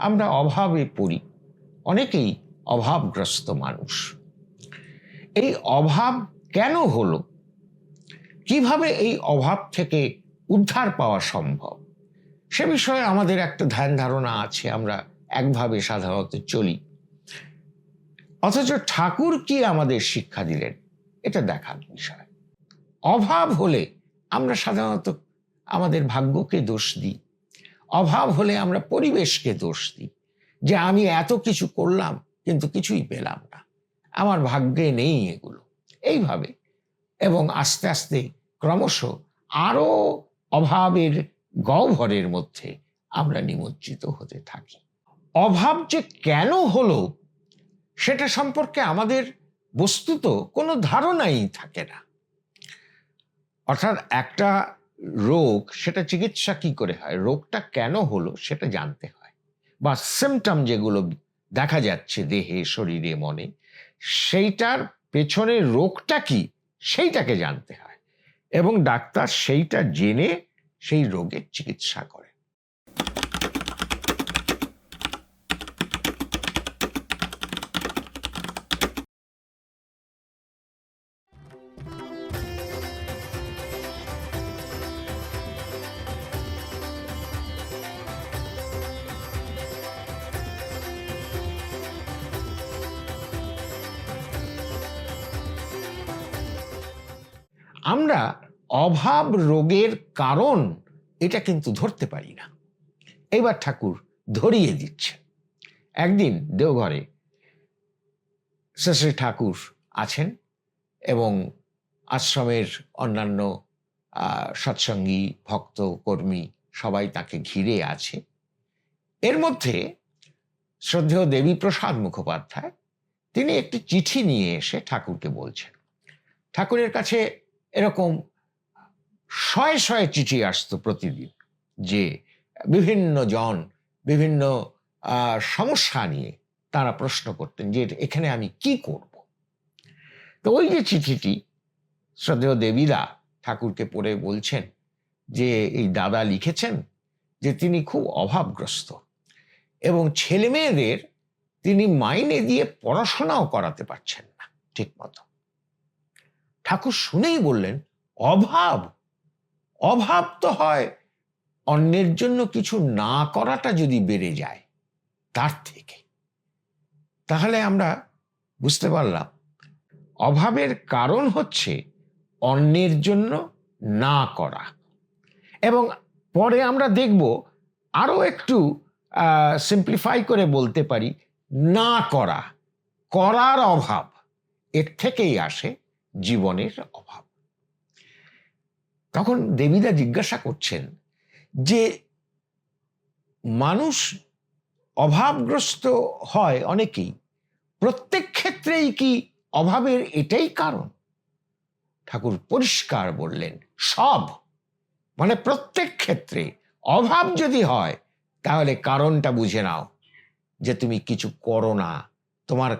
আমরা অভাবে পড়ি। অনেকেই অভাবগ্রস্ত মানুষ। এই অভাব কেন হলো? কীভাবে এই অভাব থেকে উদ্ধার পাওয়া সম্ভব? সে বিষয়ে আমাদের একটা ধ্যান ধারণা আছে, আমরা একভাবে সাধারণত চলি। অথচ ঠাকুর কি আমাদের শিক্ষা দিলেন? এটা দেখার বিষয়। অভাব হলে আমরা সাধারণত আমাদের ভাগ্যকে দোষ দিই। অভাব হলে আমরা পরিবেশকে দোষ দিই। যে আমি এত কিছু করলাম, কিন্তু কিছুই পেলাম না। আমার ভাগ্যে নেই এগুলো। এইভাবে। এবং আস্তে আস্তে ক্রমশ আরও অভাবের গহ্বরের মধ্যে আমরা নিমজ্জিত হতে থাকি। অভাব যে কেন হলো, সেটা সম্পর্কে আমাদের বস্তুত কোনো ধারণাই থাকে না। অর্থাৎ একটা রোগ, সেটা চিকিৎসা কি করে হয়? রোগটা কেন হলো সেটা জানতে হয়। বা সিমটম যেগুলো দেখা যাচ্ছে দেহে, শরীরে, মনে, সেইটার পেছনে রোগটা কি সেইটাকে জানতে হয়। এবং ডাক্তার সেইটা জেনে সেই রোগের চিকিৎসা করে আমরা অভাব রোগের কারণ এটা কিন্তু ধরতে পারি না। এবার ঠাকুর ধরিয়ে দিচ্ছে। একদিন দেওঘরে শ্রী ঠাকুর আছেন এবং আশ্রমের অন্যান্য সৎসঙ্গী, ভক্ত, কর্মী সবাই তাকে ঘিরে আছে। এর মধ্যে শ্রদ্ধেয় দেবীপ্রসাদ মুখোপাধ্যায়, তিনি একটি চিঠি নিয়ে এসে ঠাকুরকে বলছেন। ঠাকুরের কাছে এরকম শয়ে শয়ে চিঠি আসতো প্রতিদিন যে বিভিন্ন জন বিভিন্ন সমস্যা নিয়ে তারা প্রশ্ন করতেন যে এখানে আমি কি করব? তো ওই যে চিঠিটি শ্রদ্ধেয় দেবীরা ঠাকুরকে পড়ে বলছেন যে এই দাদা লিখেছেন যে তিনি খুব অভাবগ্রস্ত এবং ছেলেমেয়েদের তিনি মাইনে দিয়ে পড়াশোনাও করাতে পারছেন না ঠিক মতো ঠাকুর শুনেই বললেন, অভাব অভাব তো হয়। অন্যের জন্য কিছু না করাটা যদি বেড়ে যায়, তার থেকে। তাহলে আমরা বুঝতে পারলাম, অভাবের কারণ হচ্ছে অন্যের জন্য না করা। এবং পরে আমরা দেখব আরও একটু সিম্পলিফাই করে বলতে পারি, না করা, করার অভাব এর থেকেই আসে। জীবনের অভাব। তখন দেবীরা জিজ্ঞাসা করছেন যে, মানুষ অভাবগ্রস্ত হয় অনেকেই, প্রত্যেক ক্ষেত্রেই কি অভাবের এটাই কারণ? ঠাকুর পরিষ্কার বললেন, সব। মানে প্রত্যেক ক্ষেত্রে অভাব যদি হয়, তাহলে কারণটা বুঝে নাও যে, তুমি কিছু করো না। তোমার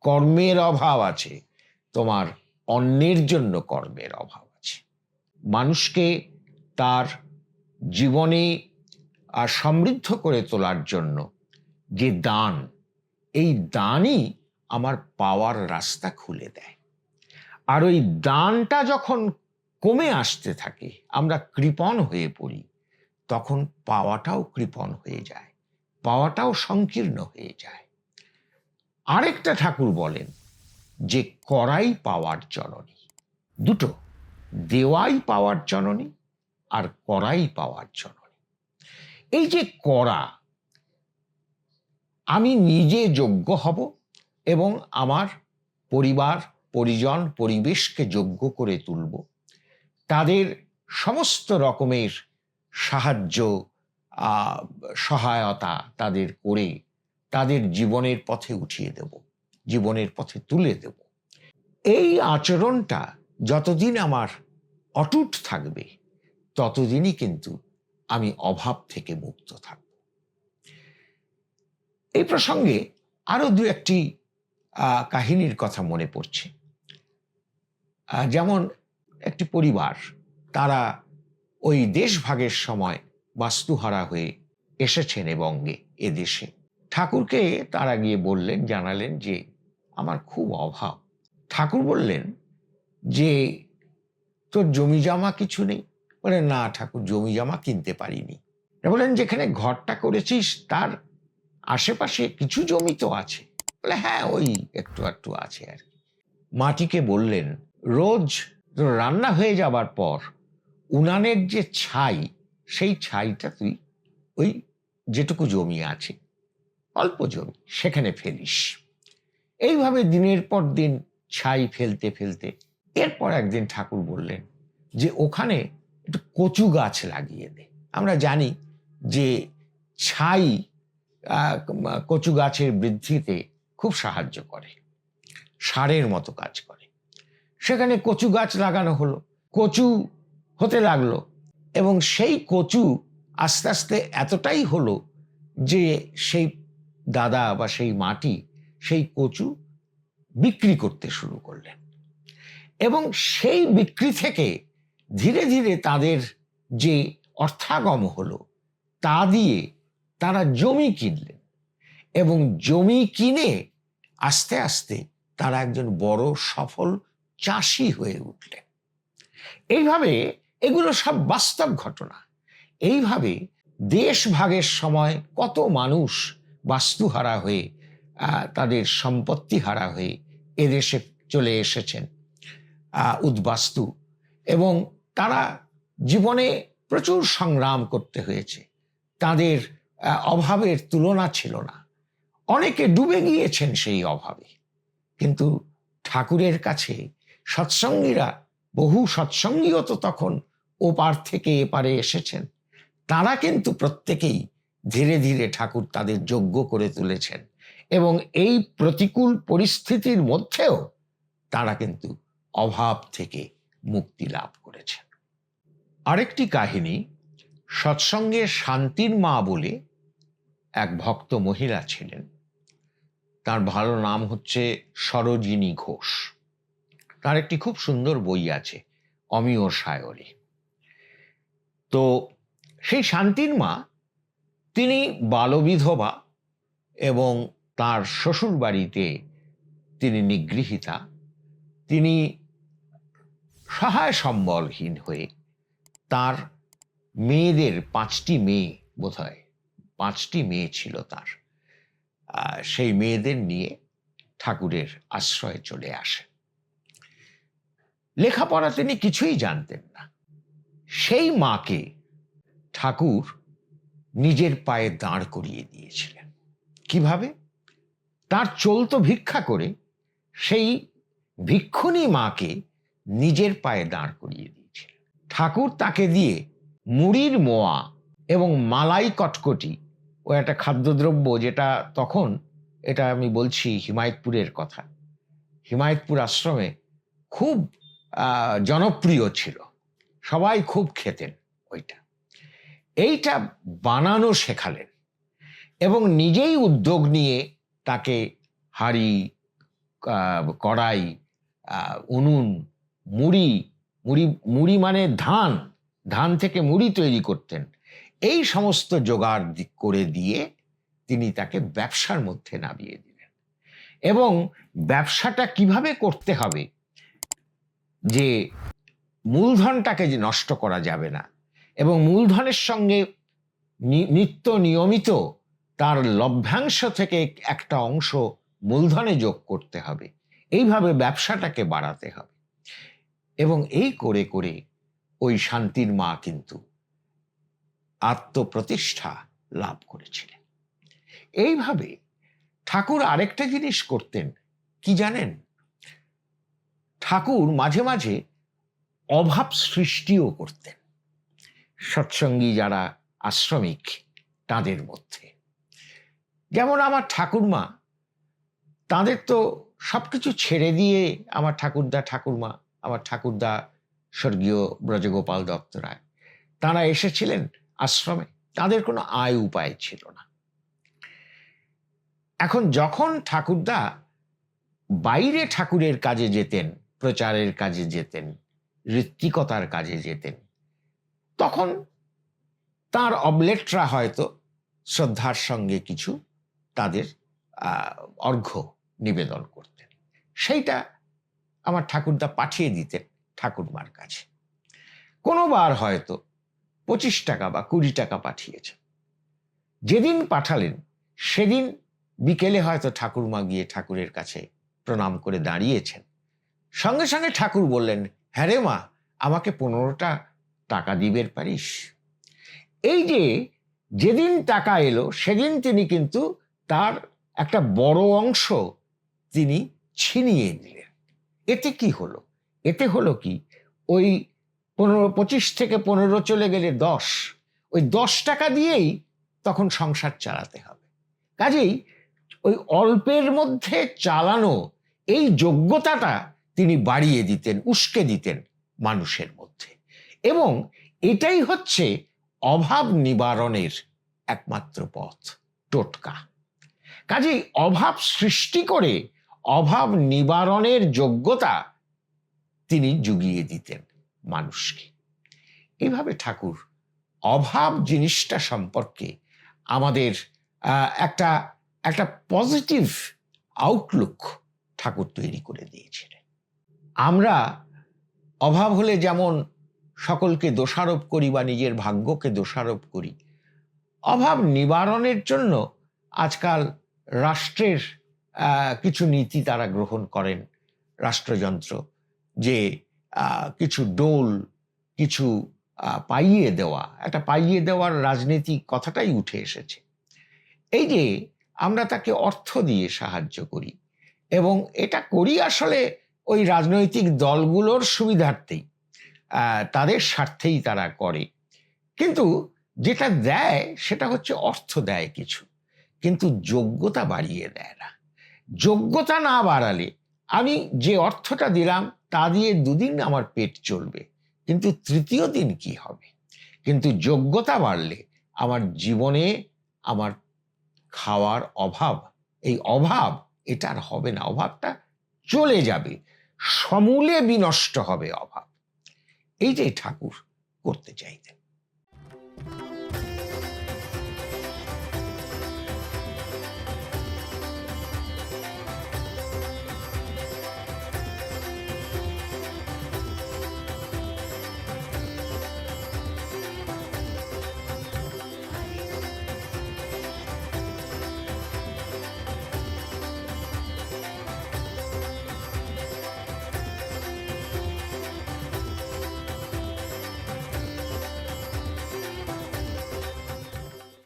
কর্মের অভাব আছে, তোমার অন্যের জন্য কর্মের অভাব আছে। মানুষকে তার জীবনে আর সমৃদ্ধ করে তোলার জন্য যে দান, এই দানই আমার পাওয়ার রাস্তা খুলে দেয়। আর ওই দানটা যখন কমে আসতে থাকে, আমরা কৃপণ হয়ে পড়ি, তখন পাওয়াটাও কৃপণ হয়ে যায়, পাওয়াটাও সংকীর্ণ হয়ে যায়। আরেকটা ঠাকুর বলেন যে করাই পাওয়ার জননী, দুটো, দেওয়াই পাওয়ার জননী আর করাই পাওয়ার জননী। এই যে করা আমি নিজে যোগ্য হব এবং আমার পরিবার, পরিজন, পরিবেশকে যোগ্য করে তুলব। তাদের সমস্ত রকমের সাহায্য সহায়তা তাদের করে তাদের জীবনের পথে উঠিয়ে দেব। জীবনের পথে তুলে দেব। এই আচরণটা যতদিন আমার অটুট থাকবে, ততদিনই কিন্তু আমি অভাব থেকে মুক্ত থাকব। এই প্রসঙ্গে আরও দু একটি কাহিনীর কথা মনে পড়ছে। যেমন একটি পরিবার, তারা ওই দেশভাগের সময় বাস্তুহারা হয়ে এসেছেন এবঙ্গে এদেশে ঠাকুরকে তারা গিয়ে বললেন, জানালেন যে, আমার খুব অভাব। ঠাকুর বললেন যে, তোর জমি জমা কিছু নেই? বলে, না ঠাকুর, জমি জমা কিনতে পারিনি। বলেন যেখানে ঘরটা করেছিস, তার আশেপাশে কিছু জমি তো আছে। বলে হ্যাঁ ওই একটু একটু আছে আর কি। মাটিকে বললেন, রোজ রান্না হয়ে যাবার পর উনানের যে ছাই, সেই ছাইটা তুই ওই যেটুকু জমি আছে অল্প জমি সেখানে ফেলিস। এইভাবে দিনের পর দিন ছাই ফেলতে ফেলতে এরপর একদিন ঠাকুর বললেন যে, ওখানে একটু কচু গাছ লাগিয়ে দে। আমরা জানি যে, ছাই কচু গাছের বৃদ্ধিতে খুব সাহায্য করে, সারের মতো কাজ করে। সেখানে কচু গাছ লাগানো হলো, কচু হতে লাগল এবং সেই কচু আস্তে আস্তে এতটাই হলো যে, সেই দাদা বা সেই মাটি, সেই কচু বিক্রি করতে শুরু করলেন। এবং সেই বিক্রি থেকে ধীরে ধীরে তাদের যে অর্থাগম হলো, তা দিয়ে তারা জমি কিনলেন। এবং জমি কিনে আস্তে আস্তে তারা একজন বড় সফল চাষি হয়ে উঠলেন। এইভাবে এগুলো সব বাস্তব ঘটনা। এইভাবে দেশ ভাগের সময় কত মানুষ বাস্তুহারা হয়ে তাদের সম্পত্তি হারা হয়ে এদেশে চলে এসেছেন উদ্বাস্তু। এবং তারা জীবনে প্রচুর সংগ্রাম করতে হয়েছে। তাদের অভাবের তুলনা ছিল না। অনেকে ডুবে গিয়েছেন সেই অভাবে। কিন্তু ঠাকুরের কাছে সৎসঙ্গীরা, বহু সৎসঙ্গীও তো তখন ওপার থেকে এপারে এসেছেন। তারা কিন্তু প্রত্যেকেই ধীরে ধীরে ঠাকুর তাদের যোগ্য করে তুলেছেন এবং এই প্রতিকূল পরিস্থিতির মধ্যেও তারা কিন্তু অভাব থেকে মুক্তি লাভ করেছেন। আরেকটি কাহিনী, সৎসঙ্গে শান্তির মা বলে এক ভক্ত মহিলা ছিলেন। তার ভালো নাম হচ্ছে সরোজিনী ঘোষ। তার একটি খুব সুন্দর বই আছে, অমিয় সায়রে। তো সেই শান্তির মা তিনি বালবিধবা এবং তার শ্বশুর বাড়িতে তিনি নিগৃহীতা। তিনি সহায় সম্বলহীন হয়ে তার মেয়েদের পাঁচটি মেয়ে বোধহয়, পাঁচটি মেয়ে ছিল তার। সেই মেয়েদের নিয়ে ঠাকুরের আশ্রয়ে চলে আসে লেখাপড়া তিনি কিছুই জানতেন না। সেই মাকে ঠাকুর নিজের পায়ে দাঁড় করিয়ে দিয়েছিলেন। কীভাবে? তার চলতো ভিক্ষা করে সেই ভিক্ষুণী মাকে নিজের পায়ে দাঁড় করিয়ে দিয়েছিলেন। ঠাকুর তাকে দিয়ে মুড়ির মোয়া এবং মালাই কটকটি ও একটা খাদ্যদ্রব্য যেটা তখন, এটা আমি বলছি হিমায়তপুরের কথা, হিমায়তপুর আশ্রমে খুব জনপ্রিয় ছিল। সবাই খুব খেতেন ওইটা। এইটা বানানো শেখালেন এবং নিজেই উদ্যোগ নিয়ে তাকে হাড়ি কড়াই উনুন, মুড়ি মুড়ি মুড়ি মানে ধান ধান থেকে মুড়ি তৈরি করতেন। এই সমস্ত জোগাড় করে দিয়ে তিনি তাকে ব্যবসার মধ্যে নামিয়ে দিলেন। এবং ব্যবসাটা কীভাবে করতে হবে যে মূলধনটাকে যে নষ্ট করা যাবে না এবং মূলধনের সঙ্গে নিত্য নিয়মিত তার লভ্যাংশ থেকে একটা অংশ মূলধনে যোগ করতে হবে। এইভাবে ব্যবসাটাকে বাড়াতে হবে। এবং এই করে করে ওই শান্তির মা কিন্তু আত্মপ্রতিষ্ঠা লাভ করেছিলেন। এইভাবে ঠাকুর আরেকটা জিনিস করতেন, কি জানেন? ঠাকুর মাঝে মাঝে অভাব সৃষ্টিও করতেন। সৎসঙ্গী যারা আশ্রমিক, তাদের মধ্যে। যেমন আমার ঠাকুরমা, তাদের তো সবকিছু ছেড়ে দিয়ে আমার ঠাকুরদা ঠাকুরমা, আমার ঠাকুরদা স্বর্গীয় ব্রজগোপাল দত্ত রায়, তারা এসেছিলেন আশ্রমে। তাদের কোনো আয় উপায় ছিল না। এখন যখন ঠাকুরদা বাইরে ঠাকুরের কাজে যেতেন, প্রচারের কাজে যেতেন, ঋত্বিকতার কাজে যেতেন তখন তার অবলেটরা হয়তো শ্রদ্ধার সঙ্গে কিছু তাদের অর্ঘ্য নিবেদন করতেন। সেইটা আমার ঠাকুরদা পাঠিয়ে দিতেন ঠাকুরমার কাছে। কোনোবার হয়তো পঁচিশ টাকা বা কুড়ি টাকা পাঠিয়েছে যেদিন পাঠালেন, সেদিন বিকেলে হয়তো ঠাকুরমা গিয়ে ঠাকুরের কাছে প্রণাম করে দাঁড়িয়েছেন। সঙ্গে সঙ্গে ঠাকুর বললেন হ্যাঁ রে মা, আমাকে পনেরোটা টাকা দিবের পারিস। এই যে যেদিন টাকা এলো, সেদিন তিনি কিন্তু তার একটা বড় অংশ তিনি ছিনিয়ে নিলেন। এতে কি হলো? এতে হলো কি? ওই পনেরো, পঁচিশ থেকে পনেরো চলে গেলে দশ। ওই দশ টাকা দিয়েই তখন সংসার চালাতে হবে। কাজেই ওই অল্পের মধ্যে চালানো এই যোগ্যতাটা তিনি বাড়িয়ে দিতেন, উস্কে দিতেন মানুষের মধ্যে। এবং এটাই হচ্ছে অভাব নিবারণের একমাত্র পথ, টোটকা। কাজেই অভাব সৃষ্টি করে অভাব নিবারণের যোগ্যতা তিনি জুগিয়ে দিতেন মানুষকে। এইভাবে ঠাকুর, অভাব জিনিসটা সম্পর্কে আমাদের একটা একটা পজিটিভ আউটলুক ঠাকুর তৈরি করে দিয়েছিলেন। আমরা অভাব হলে যেমন সকলকে দোষারোপ করি বা নিজের ভাগ্যকে দোষারোপ করি। অভাব নিবারণের জন্য আজকাল রাষ্ট্রের কিছু নীতি তারা গ্রহণ করেন। রাষ্ট্রযন্ত্র যে কিছু ডোল, কিছু পাইয়ে দেওয়া। একটা পাইয়ে দেওয়ার রাজনীতি কথাটাই উঠে এসেছে। এই যে, আমরা তাকে অর্থ দিয়ে সাহায্য করি এবং এটা করি আসলে ওই রাজনৈতিক দলগুলোর সুবিধার্থেই। তাদের স্বার্থেই তারা করে। কিন্তু যেটা দেয়, সেটা হচ্ছে অর্থ দেয় কিছু। কিন্তু যোগ্যতা বাড়িয়ে দেয় না। যোগ্যতা না বাড়ালে আমি যে অর্থটা দিলাম, তা দিয়ে দুদিন আমার পেট চলবে। কিন্তু তৃতীয় দিন কি হবে? কিন্তু যোগ্যতা বাড়লে আমার জীবনে আমার খাওয়ার অভাব, এই অভাব, এটা আর হবে না। অভাবটা চলে যাবে। সমূলে বিনষ্ট হবে অভাব। এই যে ঠাকুর করতে চাইতেন।